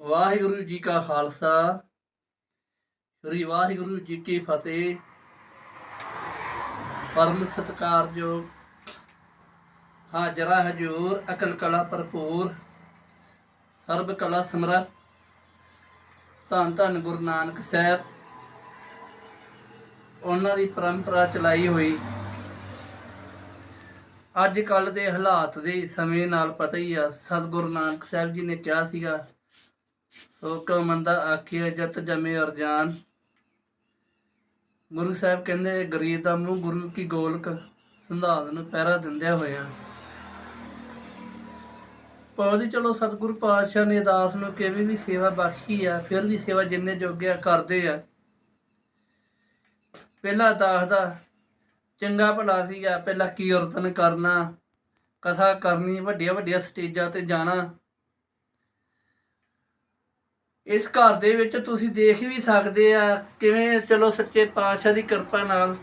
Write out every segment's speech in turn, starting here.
ਵਾਹਿਗੁਰੂ ਜੀ ਕਾ ਖਾਲਸਾ। ਸ੍ਰੀ ਵਾਹਿਗੁਰੂ ਜੀ ਕੀ ਫਤਿਹ। ਪਰਮ ਸਤਿਕਾਰਯੋਗ। ਹਾਜ਼ਰਾ ਹਜੂਰ, ਅਕਲ ਕਲਾ ਭਰਪੂਰ। ਸਰਬ ਕਲਾ ਸਮਰੱਥ ਧੰਨ ਧੰਨ ਗੁਰੂ ਨਾਨਕ ਸਾਹਿਬ। ਉਹਨਾਂ ਦੀ ਪਰੰਪਰਾ ਚਲਾਈ ਹੋਈ। ਅੱਜ ਕੱਲ ਦੇ ਹਾਲਾਤ ਦੇ ਸਮੇਂ ਨਾਲ ਪਤਾ ਹੀ ਆ, ਸਤਿਗੁਰੂ ਨਾਨਕ ਸਾਹਿਬ ਜੀ ਨੇ ਕਿਹਾ ਸੀਗਾ ਸੋ ਮੰਦਾ ਆਖਿਆ ਜਤ ਜਮੇ ਅਰਜਾਨ ਗੁਰੂ ਸਾਹਿਬ ਕਹਿੰਦੇ, ਗਰੀਬ ਦਾ ਮੂੰਹ ਗੁਰੂ ਕੀ ਗੋਲਕ ਸੰਧਾਲ ਨੂੰ ਪਹਿਰਾ ਦਿੰਦਿਆਂ ਹੋਇਆ। ਪੌਦੀ ਚਲੋ ਸਤਿਗੁਰੂ ਪਾਤਸ਼ਾਹ ਨੇ ਦਾਸ ਨੂੰ ਕਿਵੇਂ ਵੀ ਸੇਵਾ ਬਖਸ਼ੀ ਆ, ਫਿਰ ਵੀ ਸੇਵਾ ਜਿੰਨੇ ਜੋਗੇ ਆ, ਕਰਦੇ ਆ। ਪਹਿਲਾ ਦਾਸ ਦਾ ਚੰਗਾ ਭਲਾ ਸੀਗਾ, ਪਹਿਲਾਂ ਕੀਰਤਨ ਕਰਨਾ, ਕਥਾ ਕਰਨੀ ਵੱਡੀਆਂ ਵੱਡੀਆਂ ਸਟੇਜਾਂ ਤੇ ਜਾਣਾ। ਇਸ ਘਰ ਦੇ ਵਿੱਚ ਤੁਸੀਂ ਦੇਖ ਵੀ ਸਕਦੇ ਆ ਕਿਵੇਂ ਚਲੋ ਸੱਚੇ ਪਾਤਸ਼ਾਹ ਦੀ ਕਿਰਪਾ ਨਾਲ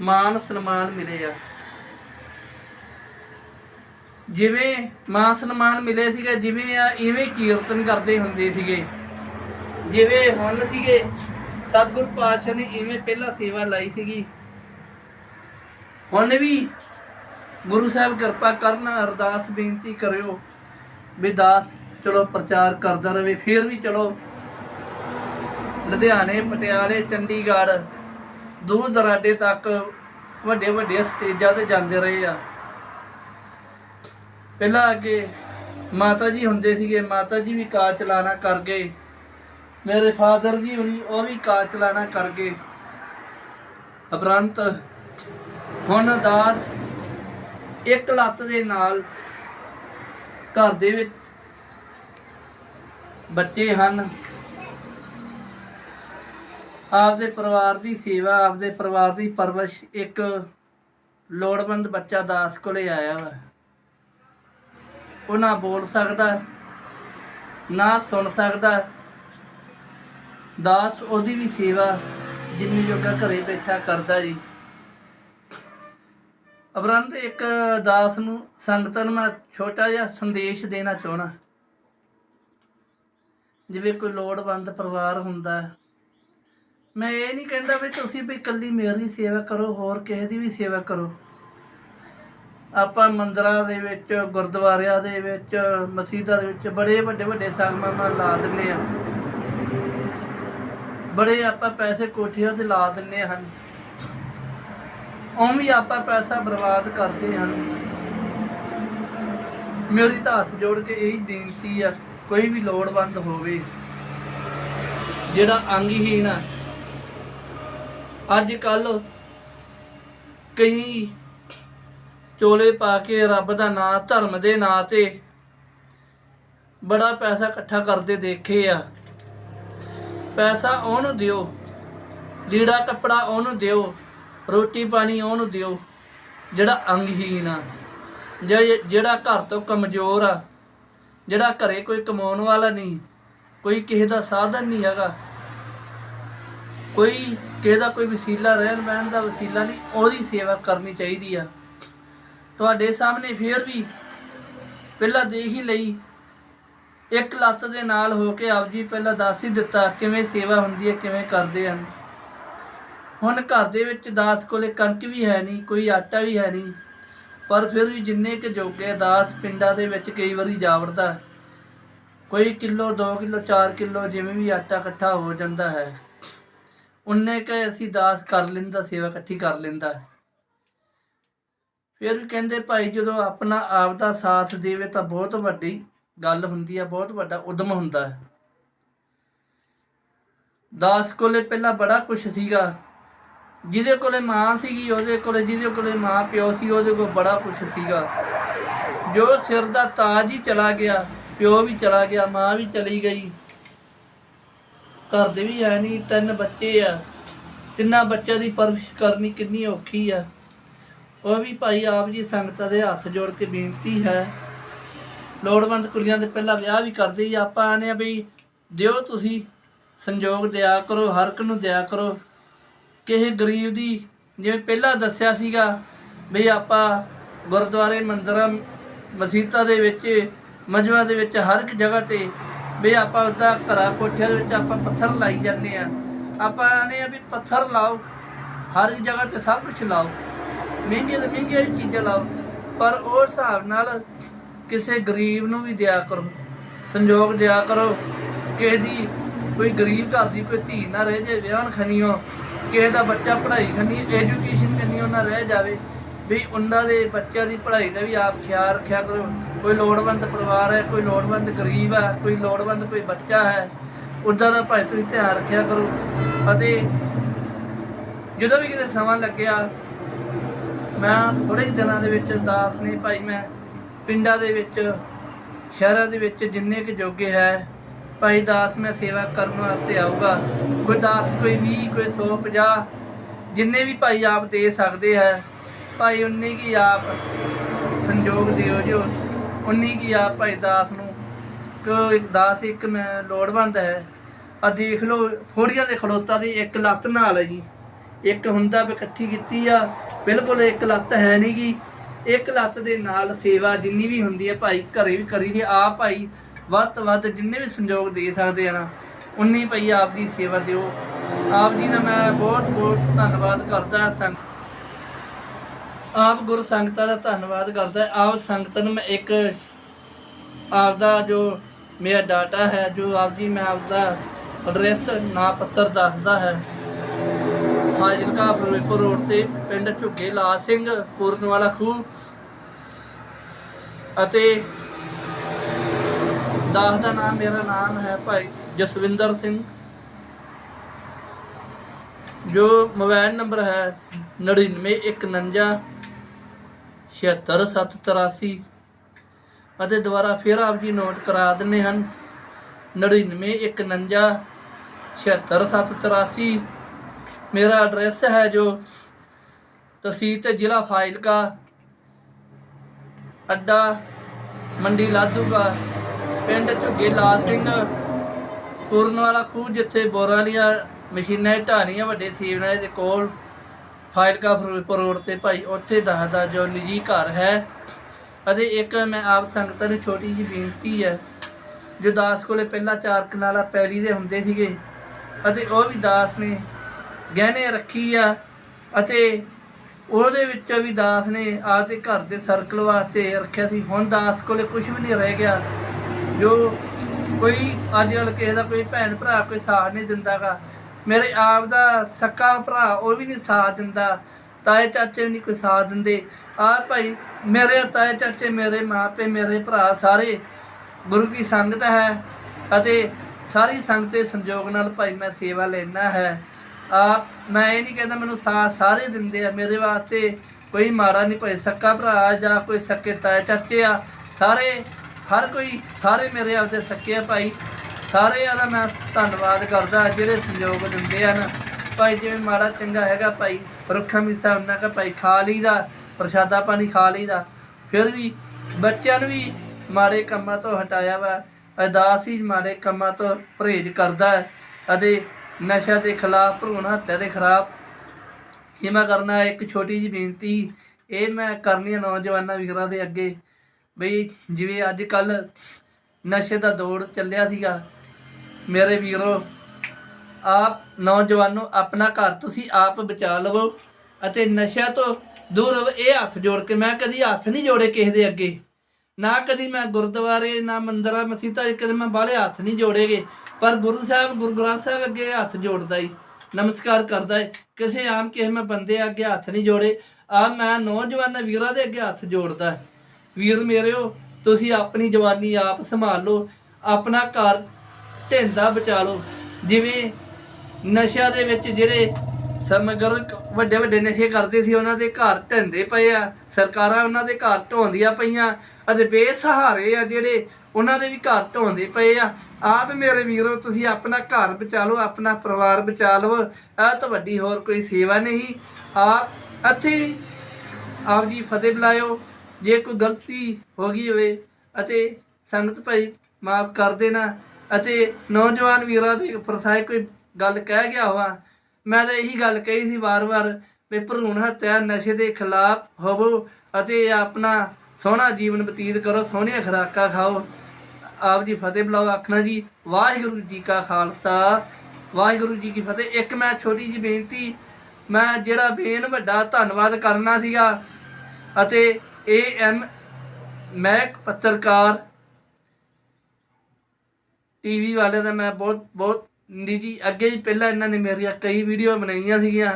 ਮਾਨ ਸਨਮਾਨ ਮਿਲੇ ਆ। ਜਿਵੇਂ ਮਾਨ ਸਨਮਾਨ ਮਿਲੇ ਸੀਗੇ, ਜਿਵੇਂ ਆ ਇਵੇਂ ਕੀਰਤਨ ਕਰਦੇ ਹੁੰਦੇ ਸੀਗੇ। ਜਿਵੇਂ ਹੁਣ ਸੀਗੇ, ਸਤਿਗੁਰ ਪਾਤਸ਼ਾਹ ਨੇ ਇਵੇਂ ਪਹਿਲਾਂ ਸੇਵਾ ਲਾਈ ਸੀਗੀ। ਹੁਣ ਵੀ ਗੁਰੂ ਸਾਹਿਬ ਕਿਰਪਾ ਕਰਨਾ, ਅਰਦਾਸ ਬੇਨਤੀ ਕਰਿਓ ਵੀ ਦਾਸ ਚਲੋ ਪ੍ਰਚਾਰ ਕਰਦਾ ਰਹੇ, ਫਿਰ ਵੀ ਚਲੋ ਲੁਧਿਆਣੇ, ਪਟਿਆਲੇ, ਚੰਡੀਗੜ੍ਹ ਦੂਰ ਦਰਾਡੇ ਤੱਕ ਵੱਡੇ ਵੱਡੇ ਸਟੇਜਾਂ ਤੇ ਜਾਂਦੇ ਰਹੇ ਆ। ਪਹਿਲਾਂ ਅੱਗੇ ਮਾਤਾ ਜੀ ਹੁੰਦੇ ਸੀਗੇ, ਮਾਤਾ ਜੀ ਵੀ ਕਾਰ ਚਲਾਣਾ ਕਰ ਗਏ ਮੇਰੇ ਫਾਦਰ ਜੀ ਹੁਣੀ ਉਹ ਵੀ ਕਾਰ ਚਲਾਣਾ ਕਰ ਗਏ ਉਪਰੰਤ ਹੁਣ ਦਾਸ ਇੱਕ ਲੱਤ ਦੇ ਨਾਲ ਘਰ ਦੇ ਵਿੱਚ ਬੱਚੇ ਹਨ। ਆਪਦੇ ਪਰਿਵਾਰ ਦੀ ਸੇਵਾ, ਆਪਦੇ ਪਰਿਵਾਰ ਦੀ ਪਰਵਰਿਸ਼, ਇੱਕ ਲੋੜਵੰਦ ਬੱਚਾ ਦਾਸ ਕੋਲੇ ਆਇਆ ਵਾ। ਉਹ ਨਾ ਬੋਲ ਸਕਦਾ, ਨਾ ਸੁਣ ਸਕਦਾ। ਦਾਸ ਉਹਦੀ ਵੀ ਸੇਵਾ ਜਿੰਨੀ ਜੋਗਾ ਘਰੇ ਬੈਠਾ ਕਰਦਾ ਜੀ। ਅਬਰੰਤ ਇੱਕ ਦਾਸ ਨੂੰ ਸੰਗਤ ਨੂੰ ਮੈਂ ਛੋਟਾ ਜਿਹਾ ਸੰਦੇਸ਼ ਦੇਣਾ ਚਾਹਣਾ ਜਿਵੇਂ ਕੋਈ ਲੋੜਵੰਦ ਪਰਿਵਾਰ ਹੁੰਦਾ ਮੈਂ ਇਹ ਨਹੀਂ ਕਹਿੰਦਾ ਵੀ ਤੁਸੀਂ ਵੀ ਇਕੱਲੀ ਮੇਰੀ ਸੇਵਾ ਕਰੋ, ਹੋਰ ਕਿਸੇ ਦੀ ਵੀ ਸੇਵਾ ਕਰੋ। ਆਪਾਂ ਮੰਦਰਾਂ ਦੇ ਵਿੱਚ, ਗੁਰਦੁਆਰਿਆਂ ਦੇ ਵਿੱਚ, ਮਸਜਿਦਾਂ ਦੇ ਵਿੱਚ ਬੜੇ ਵੱਡੇ ਵੱਡੇ ਸੰਗਮਾਂ ਲਾ ਦਿੰਦੇ ਆ ਬੜੇ ਆਪਾਂ ਪੈਸੇ ਕੋਠੀਆਂ ਤੇ ਲਾ ਦਿੰਦੇ ਹਨ ਉਵੇਂ ਹੀ ਆਪਾਂ ਪੈਸਾ ਬਰਬਾਦ ਕਰਦੇ ਹਨ ਮੇਰੀ ਤਾਂ ਹੱਥ ਜੋੜ ਕੇ ਇਹੀ ਬੇਨਤੀ ਆ, ਕੋਈ ਵੀ ਲੋੜਵੰਦ ਹੋਵੇ, ਜਿਹੜਾ ਅੰਗਹੀਣ ਆ ਅੱਜ ਕੱਲ ਕਈ ਚੋਲੇ ਪਾ ਕੇ ਰੱਬ ਦਾ ਨਾਂ, ਧਰਮ ਦੇ ਨਾਂ ਤੇ ਬੜਾ ਪੈਸਾ ਇਕੱਠਾ ਕਰਦੇ ਦੇਖੇ ਆ। ਪੈਸਾ ਉਹਨੂੰ ਦਿਓ, ਲੀੜਾ ਕੱਪੜਾ ਉਹਨੂੰ ਦਿਓ, ਰੋਟੀ ਪਾਣੀ ਉਹਨੂੰ ਦਿਓ, ਜਿਹੜਾ ਅੰਗਹੀਣ ਆ। ਜੇ- ਜਿਹੜਾ ਘਰ ਤੋਂ ਕਮਜ਼ੋਰ ਆ, ਜਿਹੜਾ ਘਰੇ ਕੋਈ ਕਮਾਉਣ ਵਾਲਾ ਨਹੀਂ, ਕੋਈ ਕਿਸੇ ਦਾ ਸਾਧਨ ਨਹੀਂ ਹੈਗਾ ਕੋਈ ਕਿਸੇ ਦਾ ਕੋਈ ਵਸੀਲਾ ਰਹਿਣ ਬਹਿਣ ਦਾ ਵਸੀਲਾ ਨਹੀਂ, ਉਹਦੀ ਸੇਵਾ ਕਰਨੀ ਚਾਹੀਦੀ ਆ। ਤੁਹਾਡੇ ਸਾਹਮਣੇ ਫੇਰ ਵੀ ਪਹਿਲਾਂ ਦੇਖ ਹੀ ਲਈ। ਇੱਕ ਲੱਤ ਦੇ ਨਾਲ ਹੋ ਕੇ ਆਪ ਜੀ ਪਹਿਲਾਂ ਦੱਸ ਹੀ ਦਿੱਤਾ ਕਿਵੇਂ ਸੇਵਾ ਹੁੰਦੀ ਹੈ, ਕਿਵੇਂ ਕਰਦੇ ਹਨ। ਹੁਣ ਘਰ ਦੇ ਵਿੱਚ ਦਾਸ ਕੋਲੇ ਕਣਕ ਵੀ ਹੈ ਨਹੀਂ, ਕੋਈ ਆਟਾ ਵੀ ਹੈ ਨਹੀਂ। ਪਰ ਫਿਰ ਵੀ ਜਿੰਨੇ ਕਿ ਜੋਗੇ ਦਾਸ ਪਿੰਡਾਂ ਦੇ ਵਿੱਚ ਕਈ ਵਾਰੀ ਜਾਵੜਦਾ। ਕੋਈ ਕਿਲੋ 2 ਕਿਲੋ 4 ਕਿਲੋ ਜਿਵੇਂ ਵੀ ਆਟਾ ਇਕੱਠਾ ਹੋ ਜਾਂਦਾ ਹੈ। ਉਨੇ ਕ ਅਸੀਂ ਦਾਸ ਕਰ ਲੈਂਦਾ, ਸੇਵਾ ਇਕੱਠੀ ਕਰ ਲੈਂਦਾ। ਫਿਰ ਕਹਿੰਦੇ ਭਾਈ ਜਦੋਂ ਆਪਣਾ ਆਪ ਦਾ ਸਾਥ ਦੇਵੇ ਤਾਂ ਬਹੁਤ ਵੱਡੀ ਗੱਲ ਹੁੰਦੀ ਹੈ ਬਹੁਤ ਵੱਡਾ ਉਦਮ ਹੁੰਦਾ। ਹੈ ਦਾਸ ਕੋਲੇ ਪਹਿਲਾਂ ਬੜਾ ਕੁਝ ਸੀਗਾ। ਜਿਹਦੇ ਕੋਲੇ ਮਾਂ ਸੀਗੀ, ਉਹਦੇ ਕੋਲੇ, ਜਿਹਦੇ ਕੋਲੇ ਮਾਂ ਪਿਓ ਸੀ, ਉਹਦੇ ਕੋਲ ਬੜਾ ਕੁਝ ਸੀਗਾ। ਜੋ ਸਿਰ ਦਾ ਤਾਜ ਹੀ ਚਲਾ ਗਿਆ, ਪਿਓ ਵੀ ਚਲਾ ਗਿਆ, ਮਾਂ ਵੀ ਚਲੀ ਗਈ। ਘਰ ਦੇ ਵੀ ਹੈ ਨਹੀਂ ਤਿੰਨ ਬੱਚੇ ਆ। ਤਿੰਨਾਂ ਬੱਚਿਆਂ ਦੀ ਪਰਵਰਿਸ਼ ਕਰਨੀ ਕਿੰਨੀ ਔਖੀ ਆ। ਉਹ ਵੀ ਭਾਈ ਆਪ ਜੀ ਸੰਗਤਾਂ ਦੇ ਹੱਥ ਜੋੜ ਕੇ ਬੇਨਤੀ ਹੈ। ਲੋੜਵੰਦ ਕੁੜੀਆਂ ਦੇ ਪਹਿਲਾਂ ਵਿਆਹ ਵੀ ਕਰਦੇ ਹੀ ਆਪਾਂ ਆਨੇ ਆ ਬਈ ਦਿਓ ਤੁਸੀਂ ਸੰਯੋਗ ਦਿਆ ਕਰੋ, ਹਰ ਇੱਕ ਨੂੰ ਦਿਆ ਕਰੋ। ਕਿਸੇ ਗਰੀਬ ਦੀ ਜਿਵੇਂ ਪਹਿਲਾਂ ਦੱਸਿਆ ਸੀਗਾ ਵੀ ਆਪਾਂ ਗੁਰਦੁਆਰੇ ਮੰਦਰਾਂ, ਮਸੀਤਾਂ ਦੇ ਵਿੱਚ ਮਜਮਾ ਦੇ ਵਿੱਚ ਹਰ ਇੱਕ ਜਗ੍ਹਾ ਤੇ ਵੀ ਆਪਾਂ ਉਹਦਾ ਘਰਾਂ ਕੋਠਿਆਂ ਦੇ ਵਿੱਚ ਆਪਾਂ ਪੱਥਰ ਲਾਈ ਜਾਂਦੇ ਆ ਆਪਾਂ ਆਨੇ ਆ ਵੀ ਪੱਥਰ ਲਾਓ, ਹਰ ਇੱਕ ਜਗ੍ਹਾ ਤੇ ਸਭ ਕੁਝ ਲਾਓ, ਮਹਿੰਗੀਆਂ ਤੋਂ ਮਹਿੰਗੀਆਂ ਚੀਜ਼ਾਂ ਲਾਓ, ਪਰ ਉਹ ਹਿਸਾਬ ਨਾਲ ਕਿਸੇ ਗਰੀਬ ਨੂੰ ਵੀ ਦਿਆ ਕਰੋ, ਸੰਯੋਗ ਦਿਆ ਕਰੋ, ਕਿਸੇ ਦੀ ਕੋਈ ਗਰੀਬ ਘਰ ਦੀ ਕੋਈ ਧੀ ਨਾ ਰਹਿ ਜੇ ਵਿਆਹਣ ਖਣੀਓ ਕਿਸੇ ਦਾ ਬੱਚਾ ਪੜ੍ਹਾਈ ਖਣੀ ਐਜੂਕੇਸ਼ਨ ਖਣੀਓ ਉਹਨਾਂ ਰਹਿ ਜਾਵੇ, ਵੀ ਉਹਨਾਂ ਦੇ ਬੱਚਿਆਂ ਦੀ ਪੜ੍ਹਾਈ ਦਾ ਵੀ ਆਪ ਖਿਆਲ ਰੱਖਿਆ ਕਰੋ। ਕੋਈ ਲੋੜਵੰਦ ਪਰਿਵਾਰ ਹੈ, ਕੋਈ ਲੋੜਵੰਦ ਗਰੀਬ ਹੈ, ਕੋਈ ਲੋੜਵੰਦ ਕੋਈ ਬੱਚਾ ਹੈ, ਉੱਦਾਂ ਦਾ ਭਾਈ ਤੁਸੀਂ ਧਿਆਨ ਰੱਖਿਆ ਕਰੋ। ਅਤੇ ਜਦੋਂ ਵੀ ਕਿਤੇ ਸਮਾਂ ਲੱਗਿਆ, ਮੈਂ ਥੋੜੇ ਦਿਨਾਂ ਦੇ ਵਿੱਚ ਦਾਸ ਨੇ ਭਾਈ ਮੈਂ ਪਿੰਡਾਂ ਦੇ ਵਿੱਚ, ਸ਼ਹਿਰਾਂ ਦੇ ਵਿੱਚ ਜਿੰਨੇ ਕੁ ਜੋਗੇ ਹੈ, ਭਾਈ ਦਾਸ ਮੈਂ ਸੇਵਾ ਕਰਨ ਵਾਸਤੇ ਆਊਗਾ। ਕੋਈ ਦਾਸ, ਕੋਈ 20 ਕੋਈ 100 50 ਜਿੰਨੇ ਵੀ ਭਾਈ ਆਪ ਦੇ ਸਕਦੇ ਹੈ, ਭਾਈ ਉਨੇ ਕੀ ਆਪ ਸੰਯੋਗ ਦਿਓ ਜੋ। ਉਨੀ ਕੀ ਆ ਭਾਈ ਦਾਸ ਨੂੰ। ਕਿ ਇੱਕ ਦਾਸ ਇੱਕ ਮੈਂ ਲੋੜਵੰਦ ਹੈ। ਆ ਦੇਖ ਲਓ ਫੋੜੀਆਂ ਦੇ ਖੜੋਤਾ ਦੀ ਇੱਕ ਲੱਤ ਨਾਲ ਹੈ ਜੀ। ਇੱਕ ਹੁੰਦਾ ਵੀ ਇਕੱਠੀ ਕੀਤੀ ਆ, ਬਿਲਕੁਲ ਇੱਕ ਲੱਤ ਹੈ ਨਹੀਂ ਗੀ। ਇੱਕ ਲੱਤ ਦੇ ਨਾਲ ਸੇਵਾ ਜਿੰਨੀ ਵੀ ਹੁੰਦੀ ਹੈ ਭਾਈ, ਘਰੇ ਵੀ ਕਰੀ ਦੀ ਆ। ਭਾਈ ਵੱਧ ਤੋਂ ਵੱਧ ਜਿੰਨੇ ਵੀ ਸੰਯੋਗ ਦੇ ਸਕਦੇ ਆ ਨਾ, ਉਨੀ ਭਾਈ ਆਪ ਦੀ ਸੇਵਾ ਦਿਓ। ਆਪ ਜੀ ਦਾ ਮੈਂ ਬਹੁਤ ਬਹੁਤ ਧੰਨਵਾਦ ਕਰਦਾ ਸੰਗ ਆਪ ਗੁਰ ਸੰਗਤਾਂ ਦਾ ਧੰਨਵਾਦ ਕਰਦਾ ਆਪ ਸੰਗਤਾਂ ਨੂੰ ਮੈਂ ਇੱਕ ਆਪ ਦਾ ਜੋ ਮੇਰਾ ਡਾਟਾ ਹੈ, ਜੋ ਆਪ ਜੀ ਮੈਂ ਆਪ ਦਾ ਐਡਰੈਸ ਨਾਂ ਪੱਤਰ ਦੱਸਦਾ ਹੈ। ਫਾਜ਼ਿਲਕਾ ਫਿਰੋਜ਼ਪੁਰ ਰੋਡ ਤੇ ਪਿੰਡ ਝੁੱਗੇ ਲਾਲ ਸਿੰਘ ਪੂਰਨ ਵਾਲਾ ਖੂਹ। ਅਤੇ ਦਾਸ ਦਾ ਨਾਮ, ਮੇਰਾ ਨਾਮ ਹੈ ਭਾਈ ਜਸਵਿੰਦਰ ਸਿੰਘ। ਜੋ ਮੋਬਾਈਲ ਨੰਬਰ ਹੈ 9919 76783 ਅਤੇ ਦੁਬਾਰਾ ਫਿਰ ਆਪ ਜੀ ਨੋਟ ਕਰਾ ਦਿੰਦੇ ਹਨ। 9919 76783 ਮੇਰਾ ਐਡਰੈਸ ਹੈ ਜੋ ਤਹਿਸੀਲ ਤੇ ਜ਼ਿਲ੍ਹਾ ਫਾਜ਼ਿਲਕਾ, ਅੱਡਾ ਮੰਡੀ ਲਾਦੂਗਾ ਪਿੰਡ ਝੁੱਗੇ ਲਾਲ ਸਿੰਘ ਪੂਰਨ ਵਾਲਾ ਖੂਹ ਜਿੱਥੇ ਬੋਰਾਂ ਵਾਲੀਆਂ ਮਸ਼ੀਨਾਂ ਹੀ ਢਾਣੀਆਂ ਵੱਡੇ ਸੀਵਰਾਂ ਦੇ ਕੋਲ ਫਾਇਲਕਾ ਫਿਰੋਜ਼ਪੁਰ ਰੋਡ ਤੇ ਭਾਈ, ਉੱਥੇ ਦੱਸਦਾ ਜੋ ਨਿੱਜੀ ਘਰ ਹੈ। ਅਤੇ ਇੱਕ ਮੈਂ ਆਪ ਸੰਗਤਾਂ ਨੂੰ ਛੋਟੀ ਜਿਹੀ ਬੇਨਤੀ ਹੈ, ਜੋ ਦਾਸ ਕੋਲੇ ਪਹਿਲਾਂ ਚਾਰ ਕਨਾਲਾ ਪੈਲੀ ਦੇ ਹੁੰਦੇ ਸੀਗੇ, ਅਤੇ ਉਹ ਵੀ ਦਾਸ ਨੇ ਗਹਿਣੇ ਰੱਖੀ ਆ, ਅਤੇ ਉਹਦੇ ਵਿੱਚੋਂ ਵੀ ਦਾਸ ਨੇ ਆਪਦੇ ਘਰ ਦੇ ਸਰਕਲ ਵਾਸਤੇ ਰੱਖਿਆ ਸੀ। ਹੁਣ ਦਾਸ ਕੋਲੇ ਕੁਝ ਵੀ ਨਹੀਂ ਰਹਿ ਗਿਆ, ਜੋ ਕੋਈ ਅੱਜ ਕੱਲ੍ਹ ਕਿਸੇ ਦਾ ਕੋਈ ਭੈਣ ਭਰਾ, ਕੋਈ ਸਾਥ ਨਹੀਂ ਦਿੰਦਾਗਾ ਮੇਰੇ ਆਪ ਦਾ ਸੱਕਾ ਭਰਾ, ਉਹ ਵੀ ਨਹੀਂ ਸਾਥ ਦਿੰਦਾ। ਤਾਏ ਚਾਚੇ ਵੀ ਨਹੀਂ ਕੋਈ ਸਾਥ ਦਿੰਦੇ। ਆ ਭਾਈ, ਮੇਰੇ ਤਾਏ ਚਾਚੇ, ਮੇਰੇ ਮਾਪੇ, ਮੇਰੇ ਭਰਾ ਸਾਰੇ ਗੁਰੂ ਕੀ ਸੰਗਤ ਹੈ ਅਤੇ ਸਾਰੀ ਸੰਗਤ ਦੇ ਸੰਯੋਗ ਨਾਲ ਭਾਈ ਮੈਂ ਸੇਵਾ ਲੈਣਾ ਹੈ। ਆਪ, ਮੈਂ ਇਹ ਨਹੀਂ ਕਹਿੰਦਾ ਮੈਨੂੰ ਸਾਥ ਸਾਰੇ ਦਿੰਦੇ ਆ। ਮੇਰੇ ਵਾਸਤੇ ਕੋਈ ਮਾੜਾ ਨਹੀਂ, ਭਾਈ ਸੱਕਾ ਭਰਾ ਜਾਂ ਕੋਈ ਸੱਕੇ ਤਾਏ ਚਾਚੇ ਆ। ਸਾਰੇ, ਹਰ ਕੋਈ ਸਾਰੇ ਮੇਰੇ ਆਪਦੇ ਸੱਕੇ ਆ ਭਾਈ। ਸਾਰਿਆਂ ਦਾ ਮੈਂ ਧੰਨਵਾਦ ਕਰਦਾ ਜਿਹੜੇ ਸਹਿਯੋਗ ਦਿੰਦੇ ਹਨ। ਭਾਈ ਜਿਵੇਂ ਮਾੜਾ ਚੰਗਾ ਹੈਗਾ ਭਾਈ, ਰੁੱਖਾ ਮਿੱਸਾ ਉਹਨਾਂ ਕਾ ਭਾਈ ਖਾ ਲਈਦਾ, ਪ੍ਰਸ਼ਾਦਾ ਪਾਣੀ ਖਾ ਲਈਦਾ। ਫਿਰ ਵੀ ਬੱਚਿਆਂ ਨੂੰ ਵੀ ਮਾੜੇ ਕੰਮਾਂ ਤੋਂ ਹਟਾਇਆ ਵਾ, ਅਰਦਾਸ ਹੀ ਮਾੜੇ ਕੰਮਾਂ ਤੋਂ ਪਰਹੇਜ਼ ਕਰਦਾ ਹੈ ਅਤੇ ਨਸ਼ਾ ਦੇ ਖਿਲਾਫ ਭਰੂਣ ਹੱਤਿਆ ਦੇ ਖਿਲਾਫ ਕੀ ਮੈਂ ਕਰਨਾ ਇੱਕ ਛੋਟੀ ਜਿਹੀ ਬੇਨਤੀ। ਇਹ ਮੈਂ ਕਰਨੀ ਹੈ ਨੌਜਵਾਨਾਂ ਵੀਰਾਂ ਦੇ ਅੱਗੇ। ਬਈ ਜਿਵੇਂ ਅੱਜ ਕੱਲ ਨਸ਼ੇ ਦਾ ਦੌੜ ਚੱਲਿਆ ਸੀਗਾ ਮੇਰੇ ਵੀਰੋ, ਆਪ ਨੌਜਵਾਨੋ, ਆਪਣਾ ਘਰ ਤੁਸੀਂ ਆਪ ਬਚਾ ਲਵੋ ਅਤੇ ਨਸ਼ਿਆਂ ਤੋਂ ਦੂਰ ਰਹੋ। ਇਹ ਹੱਥ ਜੋੜ ਕੇ, ਮੈਂ ਕਦੀ ਹੱਥ ਨਹੀਂ ਜੋੜੇ ਕਿਸੇ ਦੇ ਅੱਗੇ। ਨਾ ਕਦੀ ਮੈਂ ਗੁਰਦੁਆਰੇ, ਨਾ ਮੰਦਰਾਂ, ਮਸੀਤਾਂ ਕਦੇ ਮੈਂ ਬਾਹਲੇ ਹੱਥ ਨਹੀਂ ਜੋੜੇਗੇ। ਪਰ ਗੁਰੂ ਸਾਹਿਬ, ਗੁਰੂ ਗ੍ਰੰਥ ਸਾਹਿਬ ਅੱਗੇ ਹੱਥ ਜੋੜਦਾ ਹੀ ਨਮਸਕਾਰ ਕਰਦਾ ਹੈ ਕਿਸੇ ਆਮ, ਕਿਸੇ ਮੈਂ ਬੰਦੇ ਅੱਗੇ ਹੱਥ ਨਹੀਂ ਜੋੜੇ ਆ ਮੈਂ ਨੌਜਵਾਨਾਂ ਵੀਰਾਂ ਦੇ ਅੱਗੇ ਹੱਥ ਜੋੜਦਾ ਹੈ। ਵੀਰ ਮੇਰਿਓ, ਤੁਸੀਂ ਆਪਣੀ ਜਵਾਨੀ ਆਪ ਸੰਭਾਲ ਲਓ ਆਪਣਾ ਘਰ ਢਿੰਦਾ ਬਚਾ ਲਓ। ਜਿਵੇਂ ਨਸ਼ਿਆਂ ਦੇ ਵਿੱਚ ਜਿਹੜੇ ਸਮਗਰ ਵੱਡੇ ਵੱਡੇ ਨਸ਼ੇ ਕਰਦੇ ਸੀ, ਉਹਨਾਂ ਦੇ ਘਰ ਢੰਦੇ ਪਏ ਆ, ਸਰਕਾਰਾਂ ਉਹਨਾਂ ਦੇ ਘਰ ਢਾਉਂਦੀਆਂ ਪਈਆਂ, ਅਤੇ ਬੇਸਹਾਰੇ ਆ ਜਿਹੜੇ ਉਹਨਾਂ ਦੇ ਵੀ ਘਰ ਢਾਉਂਦੇ ਪਏ ਆ। ਆਪ ਮੇਰੇ ਵੀਰੋ, ਤੁਸੀਂ ਆਪਣਾ ਘਰ ਬਚਾ ਲਓ, ਆਪਣਾ ਪਰਿਵਾਰ ਬਚਾ ਲਓ। ਇਹ ਤਾਂ ਵੱਡੀ ਹੋਰ ਕੋਈ ਸੇਵਾ ਨਹੀਂ। ਆਪ ਅੱਛੀ ਵੀ ਆਪ ਜੀ ਫਤਿਹ ਬੁਲਾਇਓ। ਜੇ ਕੋਈ ਗਲਤੀ ਹੋ ਗਈ ਹੋਵੇ, ਅਤੇ ਸੰਗਤ ਭਾਈ ਮਾਫ ਕਰ ਦੇਣਾ। ਅਤੇ ਨੌਜਵਾਨ ਵੀਰਾਂ ਦੇ ਫਰਸਾਏ ਕੋਈ ਗੱਲ ਕਹਿ ਗਿਆ ਹੋਵਾ ਮੈਂ ਤਾਂ ਇਹੀ ਗੱਲ ਕਹੀ ਸੀ ਵਾਰ-ਵਾਰ ਵੀ ਭਰੂਣ ਹੱਤਿਆ ਨਸ਼ੇ ਦੇ ਖਿਲਾਫ ਹੋਵੋ ਅਤੇ ਆਪਣਾ ਸੋਹਣਾ ਜੀਵਨ ਬਤੀਤ ਕਰੋ, ਸੋਹਣੀਆਂ ਖੁਰਾਕਾਂ ਖਾਓ। ਆਪ ਜੀ ਫਤਿਹ ਬੁਲਾਓ, ਆਖਣਾ ਜੀ, ਵਾਹਿਗੁਰੂ ਜੀ ਕਾ ਖਾਲਸਾ। ਵਾਹਿਗੁਰੂ ਜੀ ਕੀ ਫਤਿਹ। ਇੱਕ ਮੈਂ ਛੋਟੀ ਜੀ ਬੇਨਤੀ, ਮੈਂ ਜਿਹੜਾ ਬੇਨ ਵੱਡਾ ਧੰਨਵਾਦ ਕਰਨਾ ਸੀਗਾ ਅਤੇ ਏ ਐਮ ਮਹਿਕ ਪੱਤਰਕਾਰ ਟੀਵੀ ਵਾਲੇ ਦਾ ਮੈਂ ਬਹੁਤ ਬਹੁਤ ਨਿੱਜੀ, ਅੱਗੇ ਵੀ ਪਹਿਲਾਂ ਇਹਨਾਂ ਨੇ ਮੇਰੀਆਂ ਕਈ ਵੀਡੀਓ ਬਣਾਈਆਂ ਸੀਗੀਆਂ।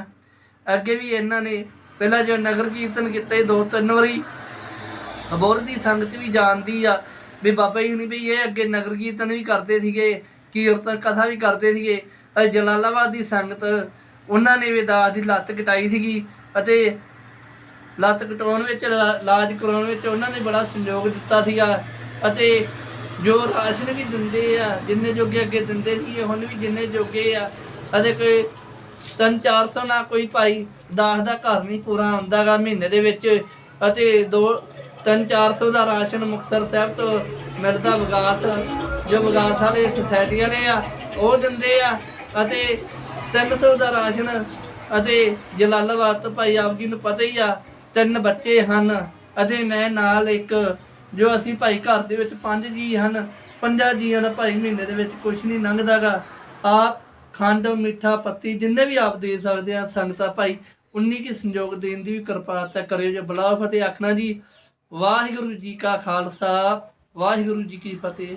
ਅੱਗੇ ਵੀ ਇਹਨਾਂ ਨੇ ਪਹਿਲਾਂ ਜੋ ਨਗਰ ਕੀਰਤਨ ਕੀਤਾ ਦੋ ਤਿੰਨ ਵਾਰੀ। ਅਬੋਰ ਦੀ ਸੰਗਤ ਵੀ ਜਾਣਦੀ ਆ ਵੀ ਬਾਬਾ ਜੀ ਹੁਣੀ ਵੀ ਇਹ ਅੱਗੇ ਨਗਰ ਕੀਰਤਨ ਵੀ ਕਰਦੇ ਸੀਗੇ, ਕੀਰਤਨ ਕਥਾ ਵੀ ਕਰਦੇ ਸੀਗੇ। ਅਹ ਜਲਾਲਾਬਾਦ ਦੀ ਸੰਗਤ, ਉਹਨਾਂ ਨੇ ਵੀ ਦਾਸ ਦੀ ਲੱਤ ਕਟਾਈ ਸੀਗੀ ਅਤੇ ਲੱਤ ਕਟਾਉਣ ਵਿੱਚ ਇਲਾ- ਇਲਾਜ ਕਰਾਉਣ ਵਿੱਚ ਉਹਨਾਂ ਨੇ ਬੜਾ ਸਹਿਯੋਗ ਦਿੱਤਾ ਸੀਗਾ। ਅਤੇ ਜੋ ਰਾਸ਼ਨ ਵੀ ਦਿੰਦੇ ਆ, ਜਿੰਨੇ ਜੋਗੇ ਅੱਗੇ ਦਿੰਦੇ ਸੀ ਹੁਣ ਵੀ ਜਿੰਨੇ ਜੋਗੇ ਆ। ਅਤੇ ਕੋਈ ਤਿੰਨ 400 ਨਾਲ ਕੋਈ ਭਾਈ ਦਾਸ ਦਾ ਘਰ ਨਹੀਂ ਪੂਰਾ ਹੁੰਦਾਗਾ ਮਹੀਨੇ ਦੇ ਵਿੱਚ। ਅਤੇ ਦੋ, ਤਿੰਨ 400 ਦਾ ਰਾਸ਼ਨ ਮੁਕਤਸਰ ਸਾਹਿਬ ਤੋਂ ਮਿਲਦਾ ਵਿਕਾਸ, ਜੋ ਵਿਕਾਸ ਵਾਲੇ ਸੁਸਾਇਟੀ ਵਾਲੇ ਆ, ਉਹ ਦਿੰਦੇ ਆ। ਅਤੇ 300 ਦਾ ਰਾਸ਼ਨ, ਅਤੇ ਜਲਾਲਾਬਾਦ ਤੋਂ ਭਾਈ ਆਪ ਜੀ ਨੂੰ ਪਤਾ ਹੀ ਆ, ਤਿੰਨ ਬੱਚੇ ਹਨ। ਅਤੇ ਮੈਂ ਨਾਲ ਇੱਕ ਜੋ ਅਸੀਂ ਭਾਈ ਘਰ ਦੇ ਵਿੱਚ ਪੰਜ ਜੀ ਹਨ, ਪੰਜਾਂ ਜੀਆਂ ਦਾ ਭਾਈ ਮਹੀਨੇ ਦੇ ਵਿੱਚ ਕੁਝ ਨਹੀਂ ਲੰਘਦਾਗਾ। ਆਪ ਖੰਡ, ਮਿੱਠਾ, ਪੱਤੀ ਜਿੰਨੇ ਵੀ ਆਪ ਦੇ ਸਕਦੇ ਆ, ਸੰਗਤਾਂ ਭਾਈ, ਉਨੀ ਕੀ ਸੰਯੋਗ ਦੇਣ ਦੀ ਵੀ ਕਿਰਪਾਲਤਾ ਕਰਿਓ ਜੋ ਬਲਾ ਫਤਿਹ ਆਖਣਾ ਜੀ। ਵਾਹਿਗੁਰੂ ਜੀ ਕਾ ਖਾਲਸਾ, ਵਾਹਿਗੁਰੂ ਜੀ ਕੀ ਫਤਿਹ।